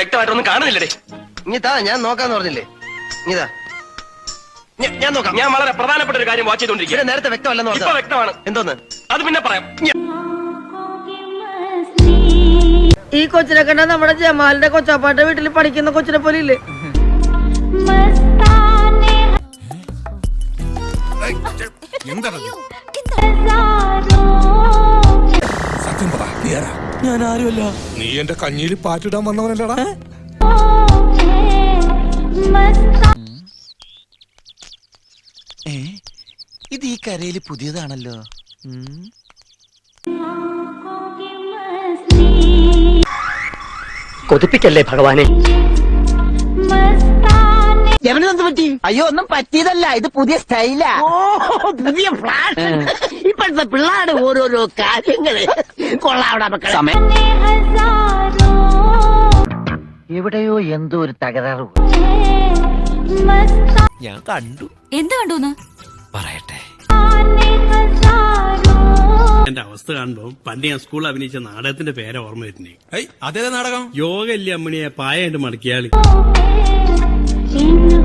വ്യക്തമായിട്ടൊന്നും കാണുന്നില്ലേ ഇനിതാ ഞാൻ നോക്കാന്ന് പറഞ്ഞില്ലേ? ഇനിതാ ഞാൻ നോക്കാം. ഞാൻ വളരെ പ്രധാനപ്പെട്ട ഒരു കാര്യം വാച്ച് ചെയ്തോണ്ടിരിക്കുക നേരത്തെ വ്യക്തമല്ലെന്ന് ഇപ്പൊ പറഞ്ഞു വ്യക്തമാണ്. എന്തോന്ന്? അത് പിന്നെ പറയാം. ഈ കൊച്ചിനെ കണ്ട നമ്മുടെ ജമാലിന്റെ കൊച്ചപ്പാട്ട വീട്ടിൽ പഠിക്കുന്ന കൊച്ചിനെ പോലെ ഇല്ലേ സത്യം പറ ഞാൻ ആരുമല്ല നീ എന്റെ കഞ്ഞിയിൽ പാറ്റിടാൻ വന്നവനല്ലടാ. ഇത് ഈ കരയിൽ പുതിയതാണല്ലോ. കൊതിപ്പിക്കല്ലേ ഭഗവാനെ? എവനെന്ത് പറ്റി? അയ്യോ ഒന്നും പറ്റിയതല്ല. ഇത് പുതിയ സ്റ്റൈലാ. പുതിയ ഫ്ലാഷ് പിള്ളേരുടെ ഓരോരോ കാര്യങ്ങൾ കൊള്ളാവിടെ മക്കളെ. എവിടെയോ എന്തോ ഒരു തകരാറ് ഞാൻ കണ്ടു. എന്ത് കണ്ടു പറയട്ടെ. എന്റെ അവസ്ഥ കാണുമ്പോ പണ്ട് ഞാൻ സ്കൂളിൽ അഭിനയിച്ച നാടകത്തിന്റെ പേരെ ഓർമ്മ വരുന്നേ അതേ നാടകം? യോഗ അല്ലേ അമ്മണിയെ പായായിട്ട് മടക്കിയാളി ഇന്ന്